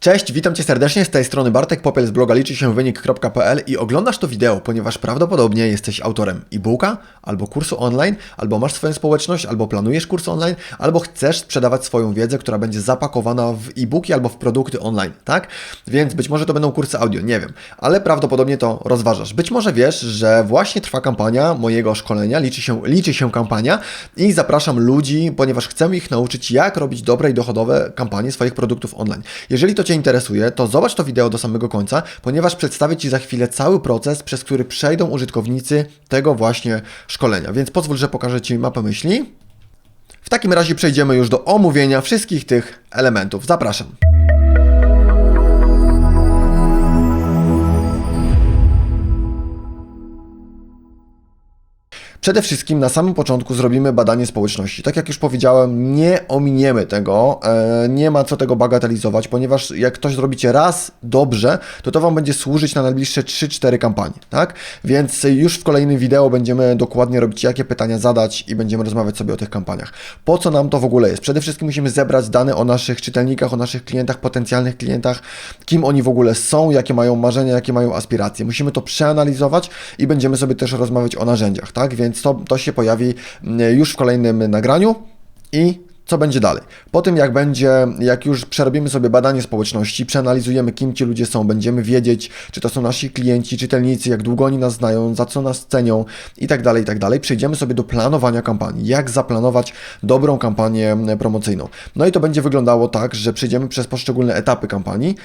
Cześć, witam Cię serdecznie, z tej strony Bartek Popiel z bloga liczy się wynik.pl i oglądasz to wideo, ponieważ prawdopodobnie jesteś autorem e-booka, albo kursu online, albo masz swoją społeczność, albo planujesz kurs online, albo chcesz sprzedawać swoją wiedzę, która będzie zapakowana w e-booki albo w produkty online, tak? Więc być może to będą kursy audio, nie wiem, ale prawdopodobnie to rozważasz. Być może wiesz, że właśnie trwa kampania mojego szkolenia, liczy się, liczy się kampania i zapraszam ludzi, ponieważ chcę ich nauczyć, jak robić dobre i dochodowe kampanie swoich produktów online. Jeżeli to Cię interesuje, to zobacz to wideo do samego końca, ponieważ przedstawię Ci za chwilę cały proces, przez który przejdą użytkownicy tego właśnie szkolenia. Więc pozwól, że pokażę Ci mapę myśli. W takim razie przejdziemy już do omówienia wszystkich tych elementów. Zapraszam. Przede wszystkim na samym początku zrobimy badanie społeczności. Tak jak już powiedziałem, nie ominiemy tego, e, nie ma co tego bagatelizować, ponieważ jak ktoś zrobicie raz dobrze, to to Wam będzie służyć na najbliższe 3-4 kampanie, tak? Więc już w kolejnym wideo będziemy dokładnie robić, jakie pytania zadać i będziemy rozmawiać sobie o tych kampaniach. Po co nam to w ogóle jest? Przede wszystkim musimy zebrać dane o naszych czytelnikach, o naszych klientach, potencjalnych klientach, kim oni w ogóle są, jakie mają marzenia, jakie mają aspiracje. Musimy to przeanalizować i będziemy sobie też rozmawiać o narzędziach, tak? Więc więc to, to się pojawi mm, już w kolejnym nagraniu. I co będzie dalej. Po tym, jak będzie, jak już przerobimy sobie badanie społeczności, przeanalizujemy, kim ci ludzie są, będziemy wiedzieć, czy to są nasi klienci, czytelnicy, jak długo oni nas znają, za co nas cenią i tak dalej, tak dalej. Przejdziemy sobie do planowania kampanii, jak zaplanować dobrą kampanię promocyjną. No i to będzie wyglądało tak, że przejdziemy przez poszczególne etapy kampanii,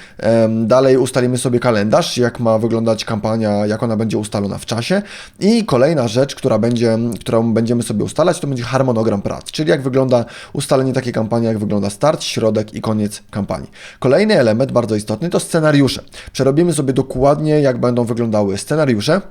dalej ustalimy sobie kalendarz, jak ma wyglądać kampania, jak ona będzie ustalona w czasie i kolejna rzecz, która będzie, którą będziemy sobie ustalać, to będzie harmonogram prac, czyli jak wygląda ustalenie ustalenie takiej kampanii, jak wygląda start, środek i koniec kampanii. Kolejny element, bardzo istotny, to scenariusze. Przerobimy sobie dokładnie, jak będą wyglądały scenariusze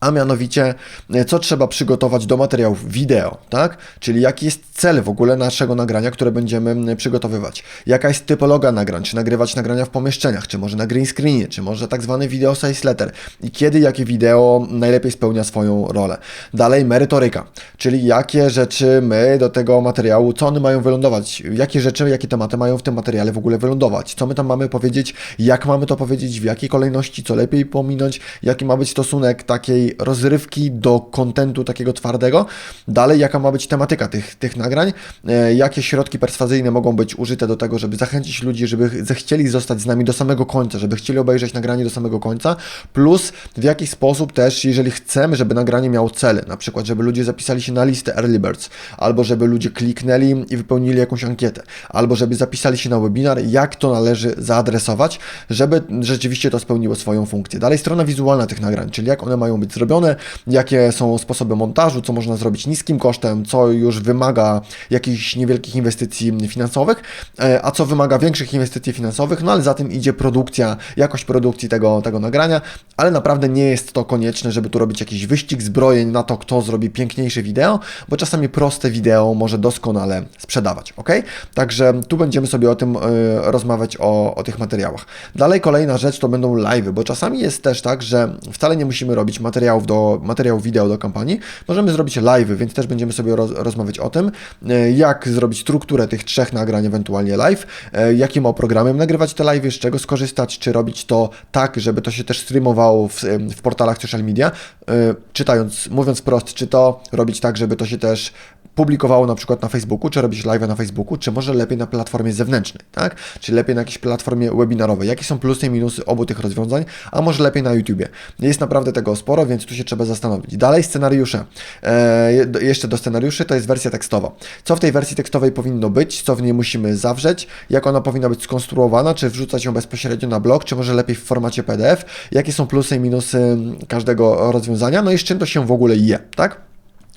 a mianowicie e, co trzeba przygotować do materiałów wideo, tak? Czyli jaki jest cel w ogóle naszego nagrania, które będziemy przygotowywać. Jaka jest typologia nagrań, czy nagrywać nagrania w pomieszczeniach, czy może na green screenie, czy może tak zwany video size letter i kiedy jakie wideo najlepiej spełnia swoją rolę. Dalej merytoryka, czyli jakie rzeczy my do tego materiału, co one mają wylądować, jakie rzeczy, jakie tematy mają w tym materiale w ogóle wylądować, co my tam mamy powiedzieć, jak mamy to powiedzieć, w jakiej kolejności, co lepiej pominąć, jaki ma być stosunek takiej rozrywki do kontentu takiego twardego. Dalej, jaka ma być tematyka tych, tych nagrań, e, jakie środki perswazyjne mogą być użyte do tego, żeby zachęcić ludzi, żeby zechcieli zostać z nami do samego końca, żeby chcieli obejrzeć nagranie do samego końca, plus w jaki sposób też, jeżeli chcemy, żeby nagranie miało cele, na przykład, żeby ludzie zapisali się na listę Early Birds, albo żeby ludzie kliknęli i wypełnili jakąś ankietę, albo żeby zapisali się na webinar, jak to należy zaadresować, żeby rzeczywiście to spełniło swoją funkcję. Dalej strona wizualna tych nagrań, czyli jak one mają być zrobione, jakie są sposoby montażu, co można zrobić niskim kosztem, co już wymaga jakichś niewielkich inwestycji finansowych, e, a co wymaga większych inwestycji finansowych, no ale za tym idzie produkcja, jakość produkcji tego, tego nagrania, ale naprawdę nie jest to konieczne, żeby tu robić jakiś wyścig zbrojeń na to, kto zrobi piękniejsze wideo, bo czasami proste wideo może doskonale sprzedawać, ok? Także tu będziemy sobie o tym y, rozmawiać, o, o tych materiałach. Dalej kolejna rzecz to będą live'y, bo czasami jest też tak, że wcale nie musimy robić materiałów materiałów do, materiał wideo do kampanii, możemy zrobić live, więc też będziemy sobie roz, rozmawiać o tym, e, jak zrobić strukturę tych trzech nagrań, ewentualnie live, e, jakim oprogramem nagrywać te live, z czego skorzystać, czy robić to tak, żeby to się też streamowało w, w portalach social media, e, czytając, mówiąc prost, czy to robić tak, żeby to się też publikowało na przykład na Facebooku, czy robić live na Facebooku, czy może lepiej na platformie zewnętrznej, tak? Czy lepiej na jakiejś platformie webinarowej. Jakie są plusy i minusy obu tych rozwiązań, a może lepiej na YouTubie. Jest naprawdę tego sporo, więc tu się trzeba zastanowić. Dalej scenariusze. Eee, jeszcze do scenariuszy to jest wersja tekstowa. Co w tej wersji tekstowej powinno być, co w niej musimy zawrzeć, jak ona powinna być skonstruowana, czy wrzucać ją bezpośrednio na blog, czy może lepiej w formacie PDF, jakie są plusy i minusy każdego rozwiązania, no i z czym to się w ogóle je, tak?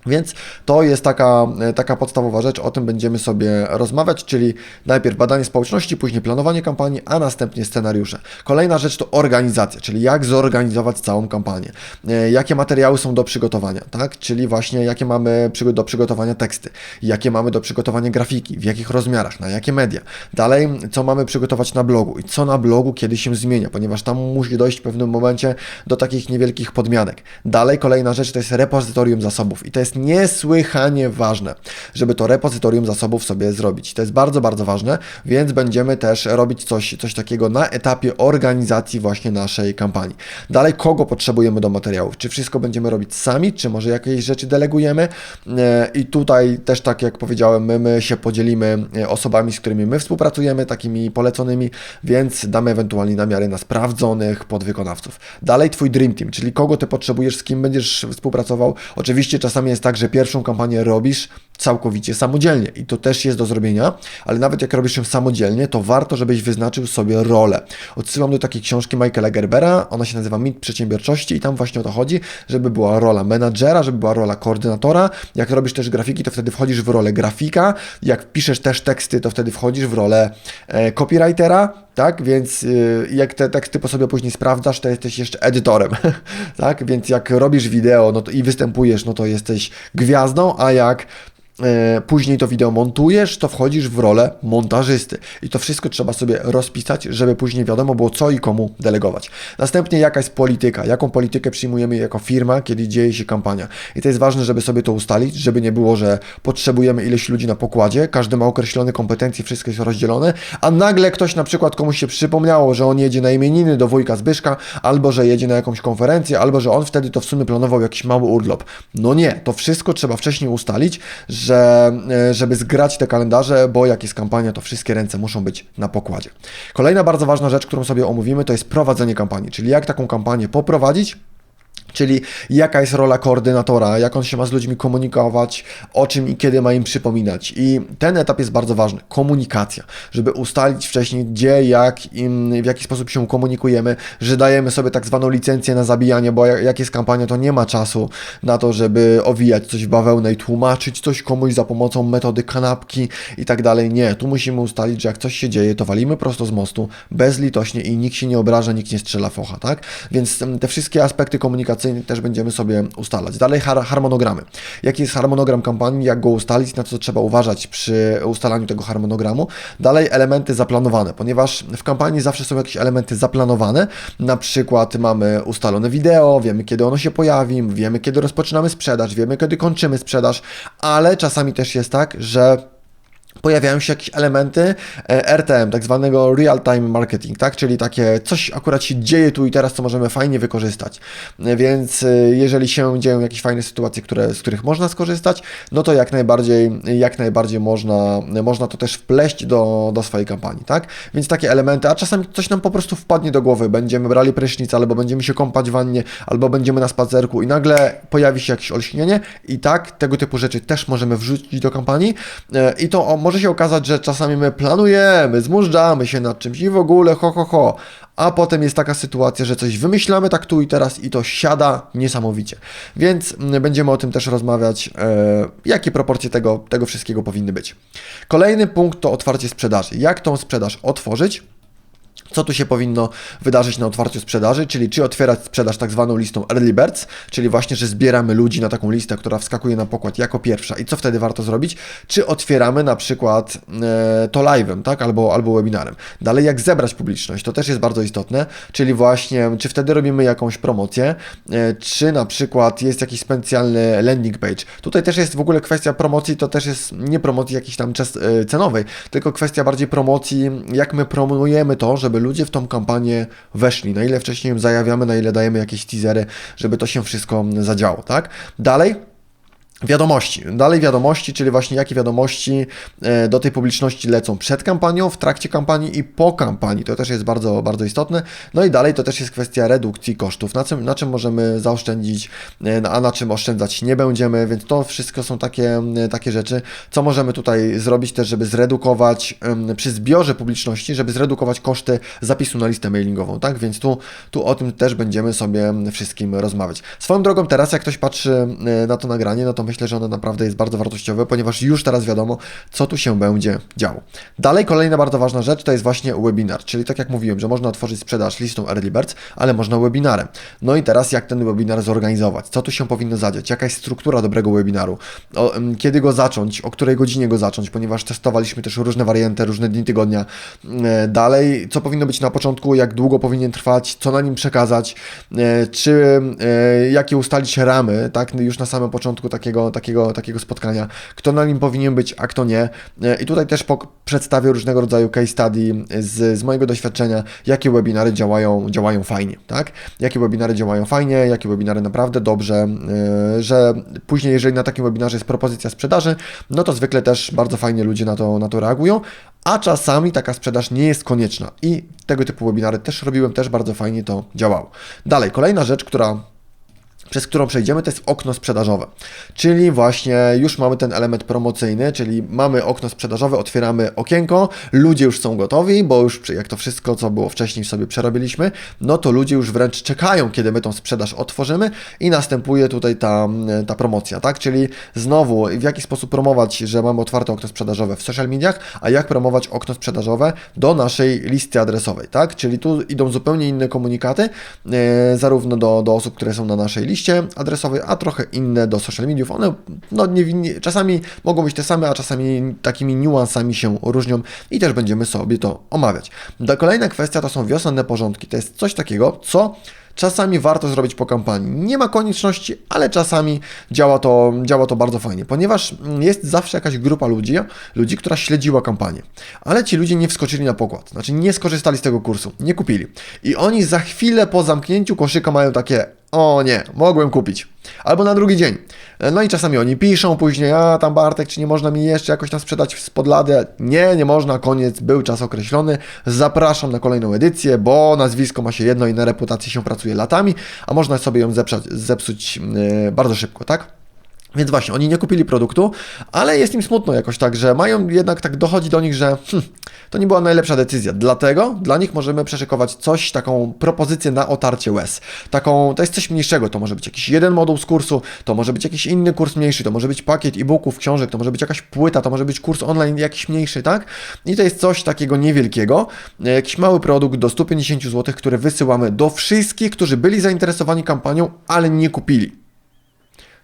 Więc to jest taka, e, taka podstawowa rzecz, o tym będziemy sobie rozmawiać, czyli najpierw badanie społeczności, później planowanie kampanii, a następnie scenariusze. Kolejna rzecz to organizacja, czyli jak zorganizować całą kampanię, e, jakie materiały są do przygotowania, tak? czyli właśnie jakie mamy do przygotowania teksty, jakie mamy do przygotowania grafiki, w jakich rozmiarach, na jakie media. Dalej, co mamy przygotować na blogu i co na blogu kiedy się zmienia, ponieważ tam musi dojść w pewnym momencie do takich niewielkich podmianek. Dalej, kolejna rzecz to jest repozytorium zasobów i to jest jest niesłychanie ważne, żeby to repozytorium zasobów sobie zrobić. To jest bardzo, bardzo ważne, więc będziemy też robić coś, coś takiego na etapie organizacji właśnie naszej kampanii. Dalej, kogo potrzebujemy do materiałów? Czy wszystko będziemy robić sami, czy może jakieś rzeczy delegujemy? E, I tutaj też tak jak powiedziałem, my, my się podzielimy e, osobami, z którymi my współpracujemy, takimi poleconymi, więc damy ewentualnie namiary na sprawdzonych podwykonawców. Dalej Twój Dream Team, czyli kogo Ty potrzebujesz, z kim będziesz współpracował. Oczywiście czasami jest tak, że pierwszą kampanię robisz całkowicie samodzielnie i to też jest do zrobienia, ale nawet jak robisz ją samodzielnie, to warto, żebyś wyznaczył sobie rolę. Odsyłam do takiej książki Michaela Gerbera, ona się nazywa Mit Przedsiębiorczości i tam właśnie o to chodzi, żeby była rola menadżera, żeby była rola koordynatora. Jak robisz też grafiki, to wtedy wchodzisz w rolę grafika, jak piszesz też teksty, to wtedy wchodzisz w rolę e, copywritera, tak? Więc y, jak te teksty po sobie później sprawdzasz, to jesteś jeszcze edytorem, tak? Więc jak robisz wideo no to, i występujesz, no to jesteś gwiazdą, a jak później to wideo montujesz, to wchodzisz w rolę montażysty. I to wszystko trzeba sobie rozpisać, żeby później wiadomo było co i komu delegować. Następnie jaka jest polityka, jaką politykę przyjmujemy jako firma, kiedy dzieje się kampania. I to jest ważne, żeby sobie to ustalić, żeby nie było, że potrzebujemy ileś ludzi na pokładzie, każdy ma określone kompetencje, wszystko jest rozdzielone, a nagle ktoś na przykład komuś się przypomniało, że on jedzie na imieniny do wujka Zbyszka, albo że jedzie na jakąś konferencję, albo że on wtedy to w sumie planował jakiś mały urlop. No nie, to wszystko trzeba wcześniej ustalić, że że e, żeby zgrać te kalendarze, bo jak jest kampania, to wszystkie ręce muszą być na pokładzie. Kolejna bardzo ważna rzecz, którą sobie omówimy, to jest prowadzenie kampanii, czyli jak taką kampanię poprowadzić, Czyli jaka jest rola koordynatora, jak on się ma z ludźmi komunikować, o czym i kiedy ma im przypominać. I ten etap jest bardzo ważny. Komunikacja, żeby ustalić wcześniej, gdzie, jak, im, w jaki sposób się komunikujemy, że dajemy sobie tak zwaną licencję na zabijanie, bo jak jest kampania, to nie ma czasu na to, żeby owijać coś w bawełnę i tłumaczyć coś komuś za pomocą metody kanapki i tak dalej. Nie, tu musimy ustalić, że jak coś się dzieje, to walimy prosto z mostu, bezlitośnie i nikt się nie obraża, nikt nie strzela focha, tak? Więc te wszystkie aspekty komunikacji też będziemy sobie ustalać. Dalej har harmonogramy. Jaki jest harmonogram kampanii, jak go ustalić, na co trzeba uważać przy ustalaniu tego harmonogramu. Dalej elementy zaplanowane, ponieważ w kampanii zawsze są jakieś elementy zaplanowane, na przykład mamy ustalone wideo, wiemy kiedy ono się pojawi, wiemy kiedy rozpoczynamy sprzedaż, wiemy kiedy kończymy sprzedaż, ale czasami też jest tak, że pojawiają się jakieś elementy e, RTM, tak zwanego real-time marketing, tak? czyli takie coś akurat się dzieje tu i teraz, co możemy fajnie wykorzystać. E, więc e, jeżeli się dzieją jakieś fajne sytuacje, które, z których można skorzystać, no to jak najbardziej, jak najbardziej można, można to też wpleść do, do swojej kampanii, tak? Więc takie elementy, a czasami coś nam po prostu wpadnie do głowy, będziemy brali prysznic, albo będziemy się kąpać w wannie, albo będziemy na spacerku i nagle pojawi się jakieś olśnienie i tak, tego typu rzeczy też możemy wrzucić do kampanii i to może się okazać, że czasami my planujemy, zmużdżamy się nad czymś i w ogóle ho, ho, ho, a potem jest taka sytuacja, że coś wymyślamy tak tu i teraz i to siada niesamowicie. Więc mm, będziemy o tym też rozmawiać, e, jakie proporcje tego, tego wszystkiego powinny być. Kolejny punkt to otwarcie sprzedaży. Jak tą sprzedaż otworzyć? Co tu się powinno wydarzyć na otwarciu sprzedaży, czyli czy otwierać sprzedaż tak zwaną listą Early Birds, czyli właśnie, że zbieramy ludzi na taką listę, która wskakuje na pokład jako pierwsza. I co wtedy warto zrobić, czy otwieramy na przykład e, to live'em, tak, albo, albo webinarem. Dalej, jak zebrać publiczność, to też jest bardzo istotne, czyli właśnie, czy wtedy robimy jakąś promocję, e, czy na przykład jest jakiś specjalny landing page. Tutaj też jest w ogóle kwestia promocji, to też jest nie promocji jakiejś tam e, cenowej, tylko kwestia bardziej promocji, jak my promujemy to, żeby ludzie w tą kampanię weszli, na ile wcześniej ją zajawiamy, na ile dajemy jakieś teasery, żeby to się wszystko zadziało, tak? Dalej, Wiadomości. Dalej wiadomości, czyli właśnie jakie wiadomości e, do tej publiczności lecą przed kampanią, w trakcie kampanii i po kampanii. To też jest bardzo, bardzo istotne. No i dalej to też jest kwestia redukcji kosztów. Na czym, na czym możemy zaoszczędzić, e, a na czym oszczędzać nie będziemy, więc to wszystko są takie, e, takie rzeczy, co możemy tutaj zrobić też, żeby zredukować przy zbiorze publiczności, żeby zredukować koszty zapisu na listę mailingową, tak? Więc tu, tu o tym też będziemy sobie wszystkim rozmawiać. Swoją drogą teraz, jak ktoś patrzy na to nagranie, no to myślę, że ono naprawdę jest bardzo wartościowe, ponieważ już teraz wiadomo, co tu się będzie działo. Dalej kolejna bardzo ważna rzecz to jest właśnie webinar, czyli tak jak mówiłem, że można otworzyć sprzedaż listą Early Birds, ale można webinarem. No i teraz jak ten webinar zorganizować? Co tu się powinno zadziać? Jaka jest struktura dobrego webinaru? O, kiedy go zacząć? O której godzinie go zacząć? Ponieważ testowaliśmy też różne warianty, różne dni tygodnia. E, dalej, co powinno być na początku? Jak długo powinien trwać? Co na nim przekazać? E, czy e, jakie ustalić ramy, tak? Już na samym początku takiego takiego, takiego, takiego spotkania, kto na nim powinien być, a kto nie. E, I tutaj też przedstawię różnego rodzaju case study z, z mojego doświadczenia, jakie webinary działają, działają fajnie, tak? Jakie webinary działają fajnie, jakie webinary naprawdę dobrze, e, że później, jeżeli na takim webinarze jest propozycja sprzedaży, no to zwykle też bardzo fajnie ludzie na to, na to reagują, a czasami taka sprzedaż nie jest konieczna i tego typu webinary też robiłem, też bardzo fajnie to działało. Dalej, kolejna rzecz, która przez którą przejdziemy, to jest okno sprzedażowe. Czyli właśnie już mamy ten element promocyjny, czyli mamy okno sprzedażowe, otwieramy okienko, ludzie już są gotowi, bo już jak to wszystko, co było wcześniej sobie przerobiliśmy, no to ludzie już wręcz czekają, kiedy my tą sprzedaż otworzymy i następuje tutaj ta, ta promocja, tak? Czyli znowu, w jaki sposób promować, że mamy otwarte okno sprzedażowe w social mediach, a jak promować okno sprzedażowe do naszej listy adresowej, tak? Czyli tu idą zupełnie inne komunikaty, e, zarówno do, do osób, które są na naszej liście, liście adresowej, a trochę inne do social mediów. One no, nie, nie, czasami mogą być te same, a czasami takimi niuansami się różnią i też będziemy sobie to omawiać. Kolejna kwestia to są wiosenne porządki. To jest coś takiego, co Czasami warto zrobić po kampanii. Nie ma konieczności, ale czasami działa to, działa to bardzo fajnie, ponieważ jest zawsze jakaś grupa ludzi, ludzi, która śledziła kampanię. Ale ci ludzie nie wskoczyli na pokład, znaczy nie skorzystali z tego kursu, nie kupili. I oni za chwilę po zamknięciu koszyka mają takie, o nie, mogłem kupić. Albo na drugi dzień. No i czasami oni piszą później, a tam Bartek, czy nie można mi jeszcze jakoś tam sprzedać spod lady? Nie, nie można, koniec, był czas określony. Zapraszam na kolejną edycję, bo nazwisko ma się jedno i na reputacji się pracuje latami, a można sobie ją zepsuć, zepsuć yy, bardzo szybko, tak? Więc właśnie, oni nie kupili produktu, ale jest im smutno jakoś tak, że mają jednak tak dochodzi do nich, że hm, to nie była najlepsza decyzja. Dlatego dla nich możemy przeszykować coś, taką propozycję na otarcie łez. Taką, to jest coś mniejszego, to może być jakiś jeden moduł z kursu, to może być jakiś inny kurs mniejszy, to może być pakiet e-booków, książek, to może być jakaś płyta, to może być kurs online jakiś mniejszy, tak? I to jest coś takiego niewielkiego, jakiś mały produkt do 150 zł, który wysyłamy do wszystkich, którzy byli zainteresowani kampanią, ale nie kupili.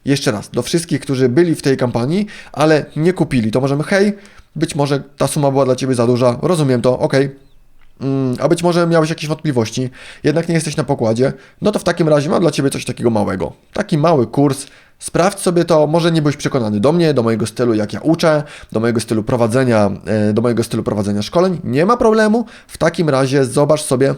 Jeszcze raz, do wszystkich, którzy byli w tej kampanii, ale nie kupili, to możemy, hej, być może ta suma była dla Ciebie za duża, rozumiem to, ok. Mm, a być może miałeś jakieś wątpliwości, jednak nie jesteś na pokładzie, no to w takim razie mam dla Ciebie coś takiego małego. Taki mały kurs, Sprawdź sobie to, może nie byłeś przekonany do mnie, do mojego stylu, jak ja uczę, do mojego stylu prowadzenia, e, do mojego stylu prowadzenia szkoleń. Nie ma problemu. W takim razie zobacz sobie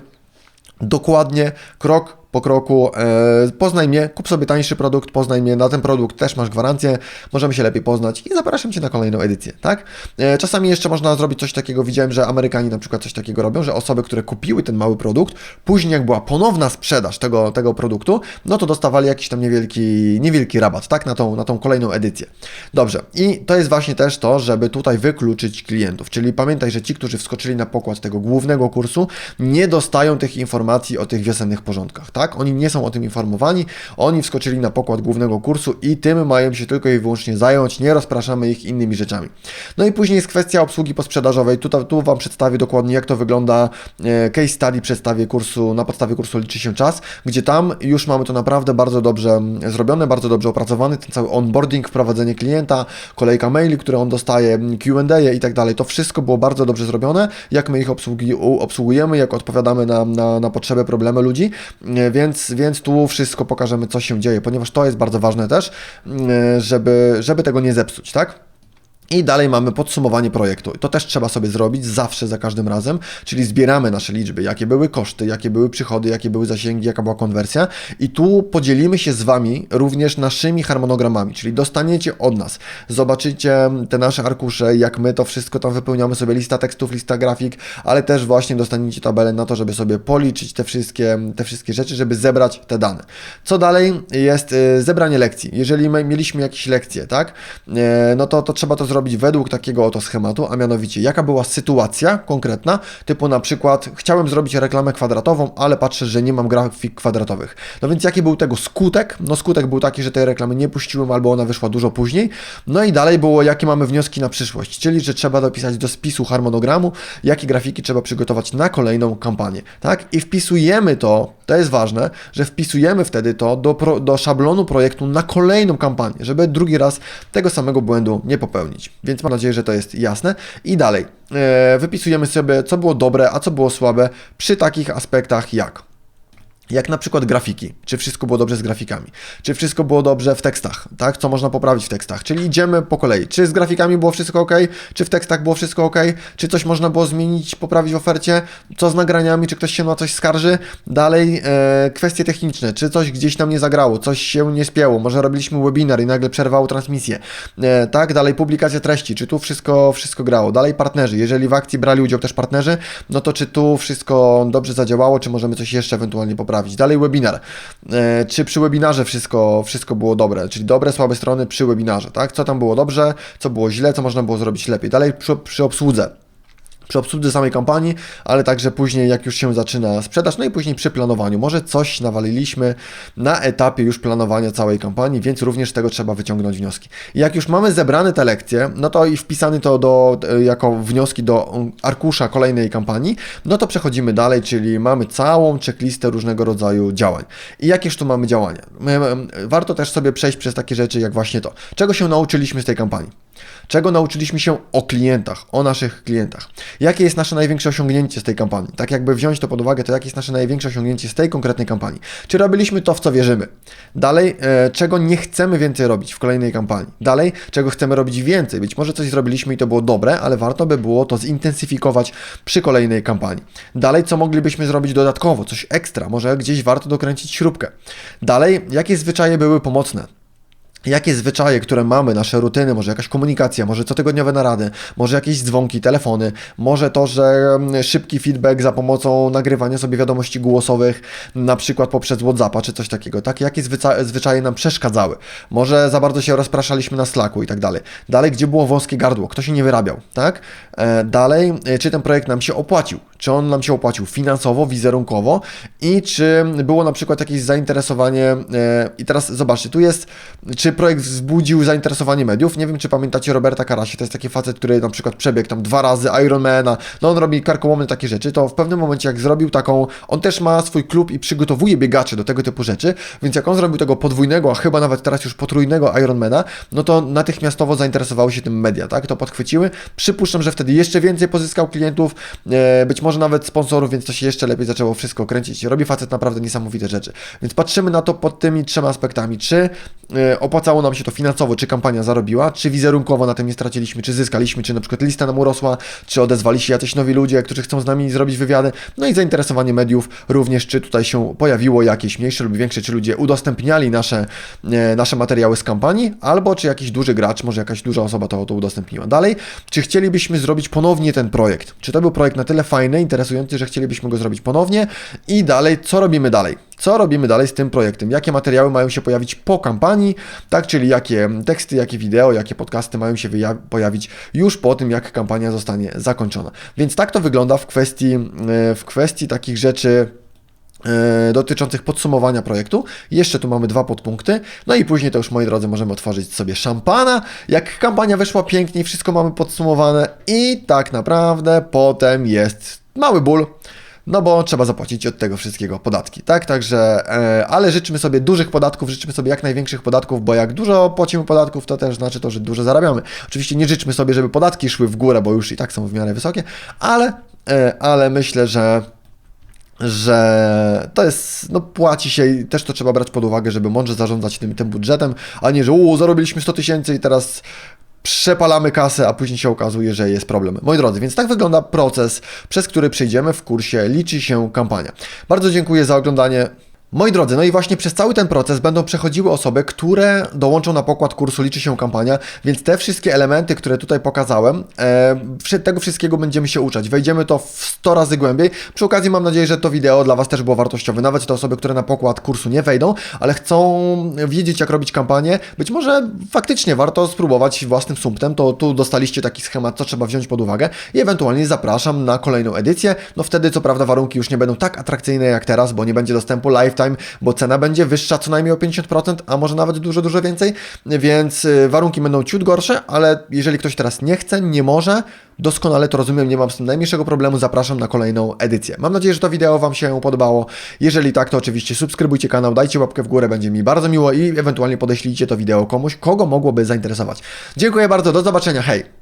dokładnie krok po kroku. E, poznaj mnie, kup sobie tańszy produkt, poznaj mnie, na ten produkt też masz gwarancję, możemy się lepiej poznać i zapraszam Cię na kolejną edycję, tak? E, czasami jeszcze można zrobić coś takiego, widziałem, że Amerykanie na przykład coś takiego robią, że osoby, które kupiły ten mały produkt, później jak była ponowna sprzedaż tego, tego produktu, no to dostawali jakiś tam niewielki, niewielki rabat, tak? Na tą, na tą kolejną edycję. Dobrze, i to jest właśnie też to, żeby tutaj wykluczyć klientów, czyli pamiętaj, że ci, którzy wskoczyli na pokład tego głównego kursu, nie dostają tych informacji o tych wiosennych porządkach, tak? Oni nie są o tym informowani, oni wskoczyli na pokład głównego kursu i tym mają się tylko i wyłącznie zająć, nie rozpraszamy ich innymi rzeczami. No i później jest kwestia obsługi posprzedażowej. Tu, tu Wam przedstawię dokładnie, jak to wygląda. E, case study przedstawię kursu, na podstawie kursu liczy się czas, gdzie tam już mamy to naprawdę bardzo dobrze mm, zrobione, bardzo dobrze opracowany, ten cały onboarding, wprowadzenie klienta, kolejka maili, które on dostaje, Q&A i tak dalej. To wszystko było bardzo dobrze zrobione, jak my ich obsługi, obsługujemy, jak odpowiadamy na, na, na potrzeby, problemy ludzi. E, więc, więc tu wszystko pokażemy, co się dzieje, ponieważ to jest bardzo ważne też, mm, żeby, żeby tego nie zepsuć, tak? I dalej mamy podsumowanie projektu. To też trzeba sobie zrobić zawsze, za każdym razem, czyli zbieramy nasze liczby, jakie były koszty, jakie były przychody, jakie były zasięgi, jaka była konwersja. I tu podzielimy się z Wami również naszymi harmonogramami, czyli dostaniecie od nas, zobaczycie te nasze arkusze, jak my to wszystko tam wypełniamy sobie, lista tekstów, lista grafik, ale też właśnie dostaniecie tabelę na to, żeby sobie policzyć te wszystkie, te wszystkie rzeczy, żeby zebrać te dane. Co dalej jest y, zebranie lekcji. Jeżeli mieliśmy jakieś lekcje, tak, y, no to, to trzeba to zrobić zrobić według takiego oto schematu, a mianowicie jaka była sytuacja konkretna, typu na przykład chciałem zrobić reklamę kwadratową, ale patrzę, że nie mam grafik kwadratowych. No więc jaki był tego skutek? No skutek był taki, że tej reklamy nie puściłem albo ona wyszła dużo później. No i dalej było, jakie mamy wnioski na przyszłość, czyli że trzeba dopisać do spisu harmonogramu, jakie grafiki trzeba przygotować na kolejną kampanię, tak? I wpisujemy to, to jest ważne, że wpisujemy wtedy to do, pro, do szablonu projektu na kolejną kampanię, żeby drugi raz tego samego błędu nie popełnić. Więc mam nadzieję, że to jest jasne. I dalej, e, wypisujemy sobie, co było dobre, a co było słabe przy takich aspektach jak jak na przykład grafiki, czy wszystko było dobrze z grafikami, czy wszystko było dobrze w tekstach, tak, co można poprawić w tekstach, czyli idziemy po kolei, czy z grafikami było wszystko ok, czy w tekstach było wszystko ok, czy coś można było zmienić, poprawić w ofercie, co z nagraniami, czy ktoś się na coś skarży, dalej e, kwestie techniczne, czy coś gdzieś nam nie zagrało, coś się nie spięło, może robiliśmy webinar i nagle przerwało transmisję, e, tak, dalej publikacja treści, czy tu wszystko, wszystko grało, dalej partnerzy, jeżeli w akcji brali udział też partnerzy, no to czy tu wszystko dobrze zadziałało, czy możemy coś jeszcze ewentualnie poprawić, Dalej webinar. E, czy przy webinarze wszystko, wszystko było dobre, czyli dobre, słabe strony przy webinarze, tak? Co tam było dobrze, co było źle, co można było zrobić lepiej. Dalej przy, przy obsłudze przy obsłudze samej kampanii, ale także później jak już się zaczyna sprzedaż, no i później przy planowaniu. Może coś nawaliliśmy na etapie już planowania całej kampanii, więc również z tego trzeba wyciągnąć wnioski. Jak już mamy zebrane te lekcje, no to i wpisany to do, jako wnioski do arkusza kolejnej kampanii, no to przechodzimy dalej, czyli mamy całą checklistę różnego rodzaju działań. I jakież tu mamy działania? Warto też sobie przejść przez takie rzeczy jak właśnie to. Czego się nauczyliśmy z tej kampanii? Czego nauczyliśmy się o klientach, o naszych klientach? Jakie jest nasze największe osiągnięcie z tej kampanii? Tak jakby wziąć to pod uwagę, to jakie jest nasze największe osiągnięcie z tej konkretnej kampanii? Czy robiliśmy to, w co wierzymy? Dalej, e, czego nie chcemy więcej robić w kolejnej kampanii? Dalej, czego chcemy robić więcej? Być może coś zrobiliśmy i to było dobre, ale warto by było to zintensyfikować przy kolejnej kampanii. Dalej, co moglibyśmy zrobić dodatkowo, coś ekstra? Może gdzieś warto dokręcić śrubkę. Dalej, jakie zwyczaje były pomocne? Jakie zwyczaje, które mamy, nasze rutyny, może jakaś komunikacja, może cotygodniowe narady, może jakieś dzwonki, telefony, może to, że mm, szybki feedback za pomocą nagrywania sobie wiadomości głosowych, na przykład poprzez WhatsAppa czy coś takiego, tak? Jakie zwyczaje nam przeszkadzały? Może za bardzo się rozpraszaliśmy na Slacku i tak dalej. Dalej, gdzie było wąskie gardło, kto się nie wyrabiał, tak? E, dalej, e, czy ten projekt nam się opłacił? Czy on nam się opłacił finansowo, wizerunkowo i czy było na przykład jakieś zainteresowanie e, i teraz zobaczcie, tu jest, czy projekt wzbudził zainteresowanie mediów. Nie wiem, czy pamiętacie Roberta Karasie, to jest taki facet, który na przykład przebiegł tam dwa razy Ironmana, no on robi karkołomne takie rzeczy, to w pewnym momencie jak zrobił taką, on też ma swój klub i przygotowuje biegaczy do tego typu rzeczy, więc jak on zrobił tego podwójnego, a chyba nawet teraz już potrójnego Ironmana, no to natychmiastowo zainteresowały się tym media, tak, to podchwyciły. Przypuszczam, że wtedy jeszcze więcej pozyskał klientów, e, być może nawet sponsorów, więc to się jeszcze lepiej zaczęło wszystko kręcić. Robi facet naprawdę niesamowite rzeczy. Więc patrzymy na to pod tymi trzema aspektami, czy e, opłacało nam się to finansowo, czy kampania zarobiła, czy wizerunkowo na tym nie straciliśmy, czy zyskaliśmy, czy na przykład lista nam urosła, czy odezwali się jacyś nowi ludzie, którzy chcą z nami zrobić wywiady, no i zainteresowanie mediów również, czy tutaj się pojawiło jakieś mniejsze lub większe, czy ludzie udostępniali nasze, e, nasze materiały z kampanii, albo czy jakiś duży gracz, może jakaś duża osoba to, to udostępniła. Dalej, czy chcielibyśmy zrobić ponownie ten projekt? Czy to był projekt na tyle fajny, interesujący, że chcielibyśmy go zrobić ponownie? I dalej, co robimy dalej? Co robimy dalej z tym projektem? Jakie materiały mają się pojawić po kampanii? tak, czyli jakie teksty, jakie wideo, jakie podcasty mają się pojawić już po tym, jak kampania zostanie zakończona. Więc tak to wygląda w kwestii, e, w kwestii takich rzeczy e, dotyczących podsumowania projektu. Jeszcze tu mamy dwa podpunkty. No i później to już, moi drodzy, możemy otworzyć sobie szampana. Jak kampania wyszła pięknie, wszystko mamy podsumowane i tak naprawdę potem jest mały ból no bo trzeba zapłacić od tego wszystkiego podatki, tak? Także, e, ale życzymy sobie dużych podatków, życzymy sobie jak największych podatków, bo jak dużo płacimy podatków, to też znaczy to, że dużo zarabiamy. Oczywiście nie życzmy sobie, żeby podatki szły w górę, bo już i tak są w miarę wysokie, ale, e, ale myślę, że że to jest, no płaci się i też to trzeba brać pod uwagę, żeby mądrze zarządzać tym, tym budżetem, a nie, że u, zarobiliśmy 100 tysięcy i teraz przepalamy kasę, a później się okazuje, że jest problem. Moi drodzy, więc tak wygląda proces, przez który przejdziemy w kursie Liczy się kampania. Bardzo dziękuję za oglądanie. Moi drodzy, no i właśnie przez cały ten proces będą przechodziły osoby, które dołączą na pokład kursu Liczy się kampania, więc te wszystkie elementy, które tutaj pokazałem, e, tego wszystkiego będziemy się uczyć. Wejdziemy to w 100 razy głębiej. Przy okazji mam nadzieję, że to wideo dla Was też było wartościowe. Nawet te osoby, które na pokład kursu nie wejdą, ale chcą wiedzieć, jak robić kampanię, być może faktycznie warto spróbować własnym sumptem, to tu dostaliście taki schemat, co trzeba wziąć pod uwagę i ewentualnie zapraszam na kolejną edycję. No wtedy, co prawda, warunki już nie będą tak atrakcyjne jak teraz, bo nie będzie dostępu live lifetime, bo cena będzie wyższa co najmniej o 50%, a może nawet dużo, dużo więcej, więc y, warunki będą ciut gorsze, ale jeżeli ktoś teraz nie chce, nie może, doskonale to rozumiem, nie mam z tym najmniejszego problemu, zapraszam na kolejną edycję. Mam nadzieję, że to wideo Wam się podobało. Jeżeli tak, to oczywiście subskrybujcie kanał, dajcie łapkę w górę, będzie mi bardzo miło i ewentualnie podeślijcie to wideo komuś, kogo mogłoby zainteresować. Dziękuję bardzo, do zobaczenia, hej!